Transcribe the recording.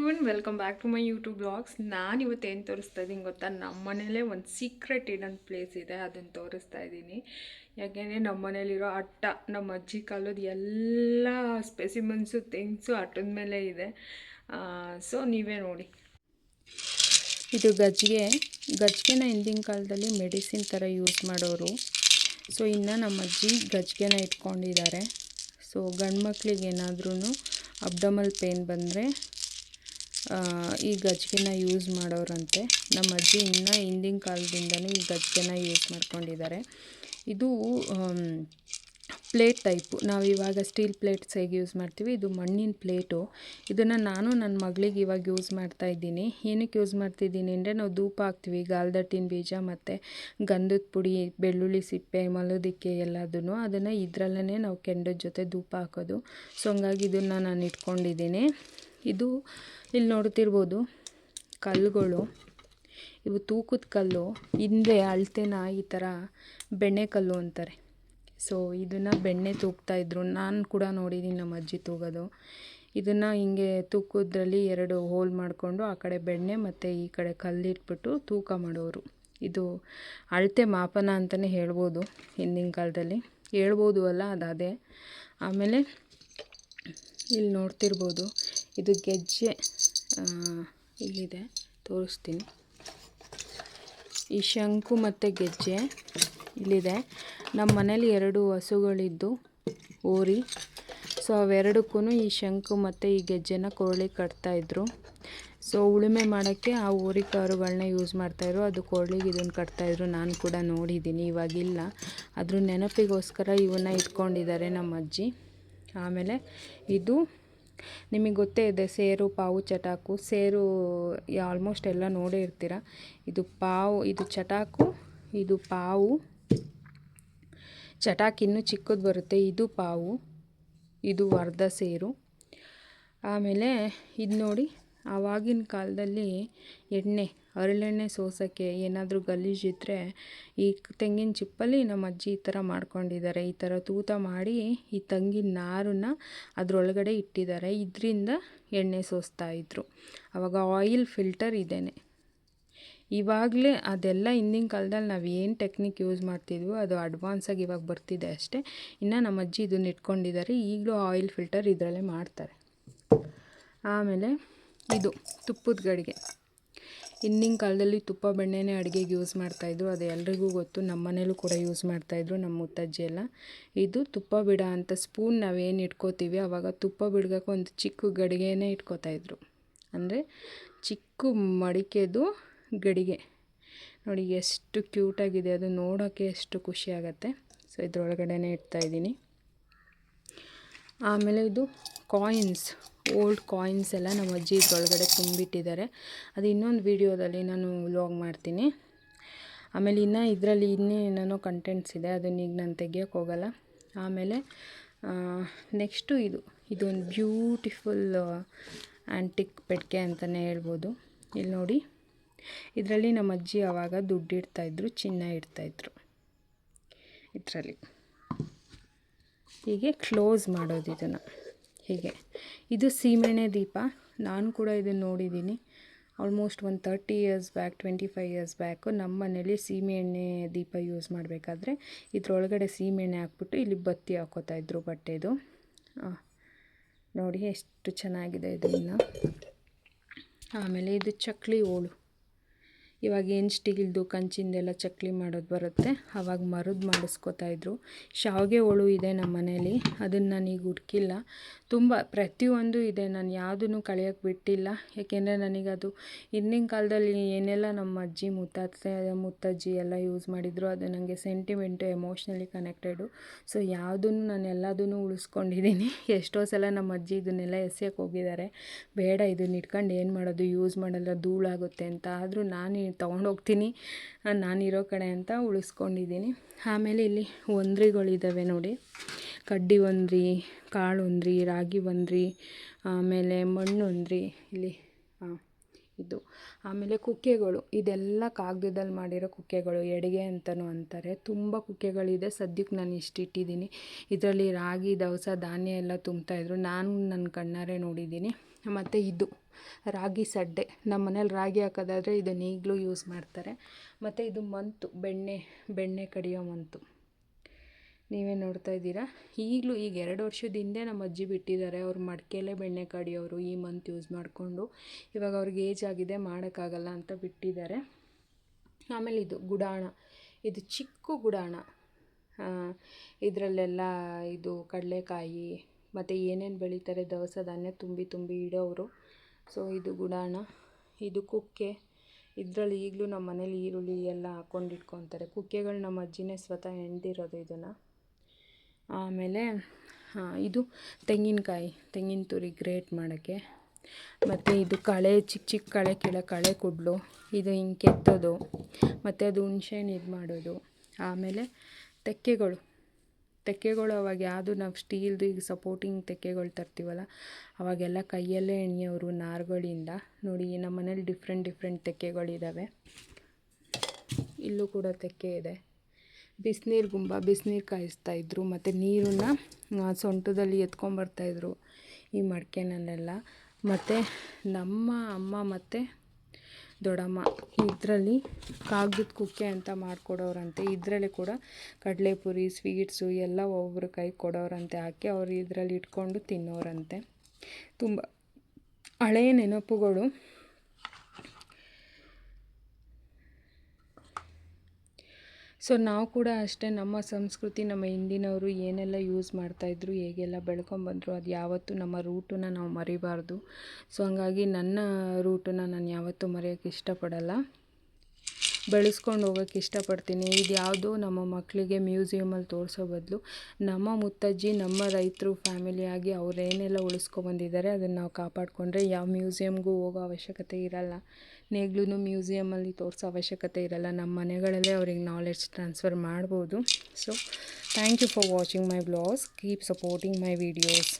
Everyone welcome back to my YouTube blogs ನಾನು ಇವತ್ತು ಏನು ತೋರಿಸ್ತಾ ಇದ್ದೀನಿ ಗೊತ್ತಾ? ನಮ್ಮ ಮನೇಲೇ ಒಂದು ಸೀಕ್ರೆಟ್ ಇಡನ್ ಪ್ಲೇಸ್ ಇದೆ ಅದನ್ನು ತೋರಿಸ್ತಾ ಇದ್ದೀನಿ ಯಾಕೆಂದರೆ ನಮ್ಮ ಮನೇಲಿರೋ ಅಟ್ಟ ನಮ್ಮ ಅಜ್ಜಿ ಕಾಲದ ಎಲ್ಲ ಸ್ಪೆಸಿಮನ್ಸು ಥಿಂಗ್ಸು ಅಟ್ಟದ ಮೇಲೆ ಇದೆ. ಸೊ ನೀವೇ ನೋಡಿ. ಇದು ಗಜ್ಜಿಗೆ ಗಜ್ಜಿಗೆನ ಹಿಂದಿನ ಕಾಲದಲ್ಲಿ ಮೆಡಿಸಿನ್ ಥರ ಯೂಸ್ ಮಾಡೋರು. ಸೊ ಇನ್ನು ನಮ್ಮ ಅಜ್ಜಿ ಗಜ್ಜಿಗೆನ ಇಟ್ಕೊಂಡಿದ್ದಾರೆ. ಸೊ ಗಂಡು ಮಕ್ಕಳಿಗೆ ಏನಾದ್ರೂ ಅಬ್ಡಮಲ್ ಪೇನ್ ಬಂದರೆ ಈ ಗಜ್ಜಿಗೆನ ಯೂಸ್ ಮಾಡೋರಂತೆ. ನಮ್ಮ ಅಜ್ಜಿ ಇನ್ನೂ ಹಿಂದಿನ ಕಾಲದಿಂದನೂ ಈ ಗಜ್ಜಿಗೆನ ಯೂಸ್ ಮಾಡ್ಕೊಂಡಿದ್ದಾರೆ. ಇದು ಪ್ಲೇಟ್ ಟೈಪು ನಾವು ಇವಾಗ ಸ್ಟೀಲ್ ಪ್ಲೇಟ್ಸ್ ಹೇಗೆ ಯೂಸ್ ಮಾಡ್ತೀವಿ, ಇದು ಮಣ್ಣಿನ ಪ್ಲೇಟು ಇದನ್ನು ನಾನು ನನ್ನ ಮಗಳಿಗೆ ಇವಾಗ ಯೂಸ್ ಮಾಡ್ತಾ ಇದ್ದೀನಿ. ಏನಕ್ಕೆ ಯೂಸ್ ಮಾಡ್ತಿದ್ದೀನಿ ಅಂದರೆ ನಾವು ಧೂಪ ಹಾಕ್ತೀವಿ, ಗಾಲ್ದಟ್ಟಿನ ಬೀಜ ಮತ್ತು ಗಂಧದ ಪುಡಿ, ಬೆಳ್ಳುಳ್ಳಿ ಸಿಪ್ಪೆ, ಮಲೋದಕ್ಕೆ ಎಲ್ಲದೂ ಅದನ್ನು ಇದರಲ್ಲೇ ನಾವು ಕೆಂಡದ ಜೊತೆ ಧೂಪ ಹಾಕೋದು. ಸೊ ಹಂಗಾಗಿ ಇದನ್ನು ನಾನು ಇಟ್ಕೊಂಡಿದ್ದೀನಿ. ಇದು ಇಲ್ಲಿ ನೋಡ್ತಿರ್ಬೋದು ಕಲ್ಲುಗಳು. ಇವು ತೂಕದ ಕಲ್ಲು, ಹಿಂದೆ ಅಳತೆನ ಈ ಥರ ಬೆಣ್ಣೆ ಕಲ್ಲು ಅಂತಾರೆ. ಸೊ ಇದನ್ನು ಬೆಣ್ಣೆ ತೂಗ್ತಾಯಿದ್ರು ನಾನು ಕೂಡ ನೋಡಿದ್ದೀನಿ ನಮ್ಮ ಅಜ್ಜಿ ತೂಗೋದು. ಇದನ್ನು ಹಿಂಗೆ ತೂಕೋದ್ರಲ್ಲಿ ಎರಡು ಹೋಲ್ ಮಾಡಿಕೊಂಡು ಆ ಕಡೆ ಬೆಣ್ಣೆ ಮತ್ತು ಈ ಕಡೆ ಕಲ್ಲಿಟ್ಬಿಟ್ಟು ತೂಕ ಮಾಡೋರು. ಇದು ಅಳತೆ ಮಾಪನ ಅಂತಲೇ ಹೇಳ್ಬೋದು ಹಿಂದಿನ ಕಾಲದಲ್ಲಿ. ಹೇಳ್ಬೋದು ಅಲ್ಲ ಅದಾದೆ ಅದೇ. ಆಮೇಲೆ ಇಲ್ಲಿ ನೋಡ್ತಿರ್ಬೋದು ಇದು ಗೆಜ್ಜೆ ಇಲ್ಲಿದೆ. ತೋರಿಸ್ತೀನಿ. ಈ ಶಂಕು ಮತ್ತು ಗೆಜ್ಜೆ ಇಲ್ಲಿದೆ. ನಮ್ಮ ಮನೇಲಿ ಎರಡು ಹಸುಗಳಿದ್ದು ಓರಿ. ಸೊ ಅವೆರಡಕ್ಕೂ ಈ ಶಂಕು ಮತ್ತು ಈ ಗೆಜ್ಜೆನ ಕೊರಳಿ ಕಟ್ತಾಯಿದ್ರು ಸೊ, ಉಳುಮೆ ಮಾಡೋಕ್ಕೆ ಆ ಊರಿ ಕಾರುಗಳನ್ನ ಯೂಸ್ ಮಾಡ್ತಾಯಿದ್ರು ಅದು ಕೊರಳಿಗೆ ಇದನ್ನು ಕಟ್ತಾಯಿದ್ರು ನಾನು ಕೂಡ ನೋಡಿದ್ದೀನಿ ಇವಾಗಿಲ್ಲ ಅದ್ರ ನೆನಪಿಗೋಸ್ಕರ ಇವನ್ನ ಇಟ್ಕೊಂಡಿದ್ದಾರೆ ನಮ್ಮ ಅಜ್ಜಿ ಆಮೇಲೆ ಇದು ನಿಮಗೆ ಗೊತ್ತೇ ಇದೆ, ಸೇರು, ಪಾವು, ಚಟಾಕು. ಸೇರು ಆಲ್ಮೋಸ್ಟ್ ಎಲ್ಲ ನೋಡೇ ಇರ್ತೀರ? ಇದು ಪಾವು, ಇದು ಚಟಾಕು, ಇದು ಪಾವು. ಚಟಾಕಿ ಇನ್ನೂ ಚಿಕ್ಕದು ಬರುತ್ತೆ, ಇದು ಪಾವು, ಇದು ಅರ್ಧ ಸೇರು. ಆಮೇಲೆ ಇದು ನೋಡಿ ಆವಾಗಿನ ಕಾಲದಲ್ಲಿ ಎಣ್ಣೆ ಹರಳೆಣ್ಣೆ ಸೋಸೋಕ್ಕೆ ಏನಾದರೂ ಗಲೀಜಿದ್ದರೆ ಈ ತೆಂಗಿನ ಚಿಪ್ಪಲ್ಲಿ ನಮ್ಮ ಅಜ್ಜಿ ಈ ಥರ ಮಾಡ್ಕೊಂಡಿದ್ದಾರೆ. ಈ ಥರ ತೂತ ಮಾಡಿ ಈ ತೆಂಗಿನ ನಾರನ್ನು ಅದರೊಳಗಡೆ ಇಟ್ಟಿದ್ದಾರೆ. ಇದರಿಂದ ಎಣ್ಣೆ ಸೋಸ್ತಾಯಿದ್ರು ಆವಾಗ ಆಯಿಲ್ ಫಿಲ್ಟರ್ ಇದೇನೆ. ಇವಾಗಲೇ ಅದೆಲ್ಲ ಹಿಂದಿನ ಕಾಲದಲ್ಲಿ ನಾವು ಏನು ಟೆಕ್ನಿಕ್ ಯೂಸ್ ಮಾಡ್ತಿದ್ವೋ ಅದು ಅಡ್ವಾನ್ಸಾಗಿ ಇವಾಗ ಬರ್ತಿದೆ ಅಷ್ಟೇ. ಇನ್ನು ನಮ್ಮ ಅಜ್ಜಿ ಇದನ್ನ ಇಟ್ಕೊಂಡಿದ್ದಾರೆ. ಈಗಲೂ ಆಯಿಲ್ ಫಿಲ್ಟರ್ ಇದರಲ್ಲೇ ಮಾಡ್ತಾರೆ. ಆಮೇಲೆ ಇದು ತುಪ್ಪದ ಗಡಿಗೆ. ಹಿಂದಿನ ಕಾಲದಲ್ಲಿ ತುಪ್ಪ ಬೆಣ್ಣೆನೇ ಅಡುಗೆಗೆ ಯೂಸ್ ಮಾಡ್ತಾಯಿದ್ರು ಅದು ಎಲ್ರಿಗೂ ಗೊತ್ತು. ನಮ್ಮ ಮನೇಲೂ ಕೂಡ ಯೂಸ್ ಮಾಡ್ತಾಯಿದ್ರು ನಮ್ಮ ಮುತ್ತಜ್ಜಿ ಎಲ್ಲ. ಇದು ತುಪ್ಪ ಬಿಡ ಅಂತ ಸ್ಪೂನ್ ನಾವೇನು ಇಟ್ಕೋತೀವಿ ಆವಾಗ ತುಪ್ಪ ಬಿಡ್ಗಕ್ಕೆ ಒಂದು ಚಿಕ್ಕ ಗಡಿಗೆನೇ ಇಟ್ಕೋತಾಯಿದ್ರು ಅಂದರೆ ಚಿಕ್ಕ ಮಡಿಕೆದು ಗಡಿಗೆ. ನೋಡಿ ಎಷ್ಟು ಕ್ಯೂಟಾಗಿದೆ ಅದು ನೋಡೋಕ್ಕೆ ಎಷ್ಟು ಖುಷಿ ಆಗುತ್ತೆ. ಸೊ ಇದ್ರೊಳಗಡೆನೇ ಇಡ್ತಾಯಿದ್ದೀನಿ ಆಮೇಲೆ ಇದು ಕಾಯಿನ್ಸ್ ಓಲ್ಡ್ ಕಾಯಿನ್ಸ್ ಎಲ್ಲ ನಮ್ಮ ಅಜ್ಜಿ ಒಳಗಡೆ ತುಂಬಿಟ್ಟಿದ್ದಾರೆ. ಅದು ಇನ್ನೊಂದು ವೀಡಿಯೋದಲ್ಲಿ ನಾನು ವ್ಲಾಗ್ ಮಾಡ್ತೀನಿ. ಆಮೇಲೆ ಇನ್ನೂ ಇದರಲ್ಲಿ ಇನ್ನೇನೇನೋ ಕಂಟೆಂಟ್ಸ್ ಇದೆ, ಅದನ್ನ ಈಗ ನಾನು ತೆಗಿಯೋಕ್ಕೆ ಹೋಗಲ್ಲ. ಆಮೇಲೆ ನೆಕ್ಸ್ಟು ಇದು, ಇದೊಂದು ಬ್ಯೂಟಿಫುಲ್ ಆ್ಯಂಟಿಕ್ ಪೆಟ್ಟಿಗೆ ಅಂತಲೇ ಹೇಳ್ಬೋದು. ಇಲ್ಲಿ ನೋಡಿ, ಇದರಲ್ಲಿ ನಮ್ಮ ಅಜ್ಜಿ ಆವಾಗ ದುಡ್ಡು ಇಡ್ತಾಯಿದ್ರು ಚಿನ್ನ ಇಡ್ತಾಯಿದ್ರು ಇದರಲ್ಲಿ. ಹೀಗೆ ಕ್ಲೋಸ್ ಮಾಡೋದು ಇದನ್ನು. ಹೀಗೆ. ಇದು ಸೀಮೆಣ್ಣೆ ದೀಪ. ನಾನು ಕೂಡ ಇದನ್ನು ನೋಡಿದ್ದೀನಿ ಆಲ್ಮೋಸ್ಟ್ ಒಂದು thirty years back twenty five years back ನಮ್ಮ ಮನೇಲಿ ಸೀಮೆಎಣ್ಣೆ ದೀಪ ಯೂಸ್ ಮಾಡಬೇಕಾದ್ರೆ ಇದರೊಳಗಡೆ ಸೀಮೆಎಣ್ಣೆ ಹಾಕ್ಬಿಟ್ಟು ಇಲ್ಲಿ ಬತ್ತಿ ಹಾಕೋತಾಯಿದ್ರು ಬಟ್ಟೆದು. ನೋಡಿ ಎಷ್ಟು ಚೆನ್ನಾಗಿದೆ ಇದನ್ನು ಆಮೇಲೆ ಇದು ಚಕ್ಲಿ ಹೋಳು ಇವಾಗ ಏನು ಸ್ಟೀಲ್ದು ಕಂಚಿಂದೆಲ್ಲ ಚಕ್ಲಿ ಮಾಡೋದು ಬರುತ್ತೆ ಆವಾಗ ಮರದ್ದು ಮಾಡಿಸ್ಕೊತಾಯಿದ್ರು ಶಾವಿಗೆ ಹೋಳು ಇದೆ ನಮ್ಮ ಮನೇಲಿ ಅದನ್ನು ನಾನೀಗ ಹುಡುಕಿಲ್ಲ. ತುಂಬ, ಪ್ರತಿಯೊಂದು ಇದೆ, ನಾನು ಯಾವುದನ್ನು ಕಳೆಯೋಕ್ಕೆ ಬಿಟ್ಟಿಲ್ಲ. ಏಕೆಂದರೆ ನನಗದು ಹಿಂದಿನ ಕಾಲದಲ್ಲಿ ಏನೆಲ್ಲ ನಮ್ಮ ಅಜ್ಜಿ ಮುತ್ತಾತೆ ಮುತ್ತಜ್ಜಿ ಎಲ್ಲ ಯೂಸ್ ಮಾಡಿದ್ರು, ಅದು ನನಗೆ ಸೆಂಟಿಮೆಂಟು ಎಮೋಷ್ನಲಿ ಕನೆಕ್ಟೆಡು ಸೊ ಯಾವುದನ್ನು ನಾನು ಎಲ್ಲದನ್ನು ಉಳಿಸ್ಕೊಂಡಿದ್ದೀನಿ ಎಷ್ಟೋ ಸಲ ನಮ್ಮ ಅಜ್ಜಿ ಇದನ್ನೆಲ್ಲ ಎಸೆಯಕ್ಕೆ ಹೋಗಿದ್ದಾರೆ. ಬೇಡ ಇದನ್ನ ಇಟ್ಕೊಂಡು ಏನು ಮಾಡೋದು ಯೂಸ್ ಮಾಡಲ್ಲ, ಧೂಳಾಗುತ್ತೆ ಅಂತ. ಆದರೂ ನಾನು ತೊಗೊಂಡೋಗ್ತೀನಿ. ನಾನಿರೋ ಕಡೆ ಅಂತ ಉಳಿಸ್ಕೊಂಡಿದ್ದೀನಿ. ಆಮೇಲೆ ಇಲ್ಲಿ ಒಂದ್ರಿಗಳಿದ್ದಾವೆ ನೋಡಿ. ಕಡ್ಡಿ ಒಂದ್ರಿ, ಕಾಳು ಒಂದ್ರಿ, ರಾಗಿ ಒಂದ್ರಿ, ಆಮೇಲೆ ಮಣ್ಣು ಒಂದ್ರಿ. ಇಲ್ಲಿ ಇದು ಆಮೇಲೆ ಕುಕ್ಕೆಗಳು, ಇದೆಲ್ಲ ಕಾಗದದಲ್ಲಿ ಮಾಡಿರೋ ಕುಕ್ಕೆಗಳು, ಎಡಿಗೆ ಅಂತಲೂ ಅಂತಾರೆ. ತುಂಬ ಕುಕ್ಕೆಗಳಿದೆ. ಸದ್ಯಕ್ಕೆ ನಾನು ಇಷ್ಟು ಇಟ್ಟಿದ್ದೀನಿ. ಇದರಲ್ಲಿ ರಾಗಿ, ದವಸ, ಧಾನ್ಯ ಎಲ್ಲ ತುಂಬ್ತಾಯಿದ್ರು ನಾನು ನನ್ನ ಕಣ್ಣಾರೆ ನೋಡಿದ್ದೀನಿ. ಮತ್ತು ಇದು, ರಾಗಿ ಸಡ್ಡೆ. ನಮ್ಮ ಮನೇಲಿ ರಾಗಿ ಹಾಕೋದಾದರೆ ಇದನ್ನು ಈಗಲೂ ಯೂಸ್ ಮಾಡ್ತಾರೆ. ಮತ್ತು ಇದು ಮಂತು, ಬೆಣ್ಣೆ ಬೆಣ್ಣೆ ಕಡಿಯೋ ಮಂತು. ನೀವೇ ನೋಡ್ತಾ ಇದ್ದೀರಾ? ಈಗಲೂ ಈಗ ಎರಡು ವರ್ಷದ ಹಿಂದೆ ನಮ್ಮ ಅಜ್ಜಿ ಬಿಟ್ಟಿದ್ದಾರೆ. ಅವ್ರು ಮಡಿಕೆಲೇ ಬೆಣ್ಣೆ ಕಡಿಯೋರು ಈ ಮಂತ್ ಯೂಸ್ ಮಾಡಿಕೊಂಡು. ಇವಾಗ ಅವ್ರಿಗೆ ಏಜ್ ಆಗಿದೆ, ಮಾಡೋಕ್ಕಾಗಲ್ಲ ಅಂತ ಬಿಟ್ಟಿದ್ದಾರೆ. ಆಮೇಲೆ ಇದು ಗುಡಾಣ. ಇದು ಚಿಕ್ಕ ಗುಡಾಣ. ಇದರಲ್ಲೆಲ್ಲ ಇದು ಕಡಲೆಕಾಯಿ, ಮತ್ತು ಏನೇನು ಬೆಳೀತಾರೆ, ದವಸ ಧಾನ್ಯ ತುಂಬಿ ತುಂಬಿ ಇಡೋರು ಸೊ ಇದು ಗುಡಾಣ. ಇದು ಕುಕ್ಕೆ. ಇದರಲ್ಲಿ ಈಗಲೂ ನಮ್ಮ ಮನೇಲಿ ಈರುಳ್ಳಿ ಎಲ್ಲ ಹಾಕ್ಕೊಂಡು ಇಟ್ಕೊತಾರೆ. ಕುಕ್ಕೆಗಳು ನಮ್ಮ ಅಜ್ಜಿನೇ ಸ್ವತಃ ಹೆಣ್ದಿರೋದು ಇದನ್ನು. ಆಮೇಲೆ ಇದು ತೆಂಗಿನಕಾಯಿ, ತೆಂಗಿನ ತುರಿ ಗ್ರೇಟ್ ಮಾಡೋಕ್ಕೆ. ಮತ್ತು ಇದು ಕಳೆ, ಚಿಕ್ಕ ಚಿಕ್ಕ ಕಳೆ ಕೀಳೋ ಕಳೆ ಕುಡ್ಲು, ಇದು ಹಿಂಗೆ ಕೆತ್ತೋದು. ಮತ್ತು ಅದು ಹುಣ್ಸೆಹಣ್ಣು ಇದು ಮಾಡೋದು. ಆಮೇಲೆ ತೆಕ್ಕೆಗಳು. ತೆಕ್ಕೆಗಳು ಅವಾಗ ಯಾವುದು ನಾವು ಸ್ಟೀಲ್ದು ಈಗ ಸಪೋರ್ಟಿಂಗ್ ತೆಕ್ಕೆಗಳು ತರ್ತೀವಲ್ಲ, ಅವಾಗೆಲ್ಲ ಕೈಯಲ್ಲೇ ಎಣ್ಣೆಯವರು ನಾರುಗಳಿಂದ. ನೋಡಿ ನಮ್ಮ ಮನೇಲಿ ಡಿಫ್ರೆಂಟ್ ಡಿಫ್ರೆಂಟ್ ತೆಕ್ಕೆಗಳಿದ್ದಾವೆ ಇಲ್ಲೂ ಕೂಡ ತೆಕ್ಕೆ ಇದೆ. ಬಿಸಿನೀರು ಗುಂಬ, ಬಿಸಿನೀರು ಇದ್ದರು ಮತ್ತು ನೀರನ್ನು ಸೊಂಟದಲ್ಲಿ ಎತ್ಕೊಂಬರ್ತಾಯಿದ್ರು ಈ ಮಡಿಕೆನಲ್ಲೆಲ್ಲ ಮತ್ತು ನಮ್ಮ ಅಮ್ಮ ಮತ್ತು ದೊಡ್ಡಮ್ಮ ಇದರಲ್ಲಿ ಕಾಗದದ ಕುಕ್ಕೆ ಅಂತ ಮಾಡಿಕೊಡೋರಂತೆ. ಇದರಲ್ಲಿ ಕೂಡ ಕಡಲೆಪುರಿ, ಸ್ವೀಟ್ಸು ಎಲ್ಲ ಒಬ್ಬರು ಕೈ ಕೊಡೋರಂತೆ. ಹಾಕಿ ಅವರು ಇದರಲ್ಲಿ ಇಟ್ಕೊಂಡು ತಿನ್ನೋರಂತೆ. ತುಂಬ ಹಳೆಯ ನೆನಪುಗಳು. ಸೊ ನಾವು ಕೂಡ ಅಷ್ಟೇ ನಮ್ಮ ಸಂಸ್ಕೃತಿ, ನಮ್ಮ ಹಿಂದಿನವರು ಏನೆಲ್ಲ ಯೂಸ್ ಮಾಡ್ತಾಯಿದ್ರು ಹೇಗೆಲ್ಲ ಬೆಳ್ಕೊಂಬಂದರು ಅದು ಯಾವತ್ತೂ ನಮ್ಮ ರೂಟನ್ನು ನಾವು ಮರಿಬಾರ್ದು. ಸೊ ಹಂಗಾಗಿ ನನ್ನ ರೂಟನ್ನು ನಾನು ಯಾವತ್ತೂ ಮರೆಯೋಕ್ಕೆ ಇಷ್ಟಪಡಲ್ಲ. ಬೆಳೆಸ್ಕೊಂಡು ಹೋಗೋಕ್ಕೆ ಇಷ್ಟಪಡ್ತೀನಿ. ಇದು ಯಾವುದೋ ನಮ್ಮ ಮಕ್ಕಳಿಗೆ ಮ್ಯೂಸಿಯಮಲ್ಲಿ ತೋರಿಸೋ ಬದಲು ನಮ್ಮ ಮುತ್ತಜ್ಜಿ, ನಮ್ಮ ರೈತರು ಫ್ಯಾಮಿಲಿಯಾಗಿ ಅವ್ರು ಏನೆಲ್ಲ ಉಳಿಸ್ಕೊಬಂದಿದ್ದಾರೆ ಅದನ್ನು ನಾವು ಕಾಪಾಡಿಕೊಂಡ್ರೆ ಯಾವ ಮ್ಯೂಸಿಯಮ್ಗೂ ಹೋಗೋ ಅವಶ್ಯಕತೆ ಇರಲ್ಲ. ನೇಗ್ಲೂ ಮ್ಯೂಸಿಯಮಲ್ಲಿ ತೋರಿಸೋ ಅವಶ್ಯಕತೆ ಇರಲ್ಲ. ನಮ್ಮ ಮನೆಗಳಲ್ಲೇ ಅವ್ರಿಗೆ ನಾಲೆಡ್ಜ್ ಟ್ರಾನ್ಸ್ಫರ್ ಮಾಡ್ಬೋದು. So thank you for watching my blogs keep supporting my videos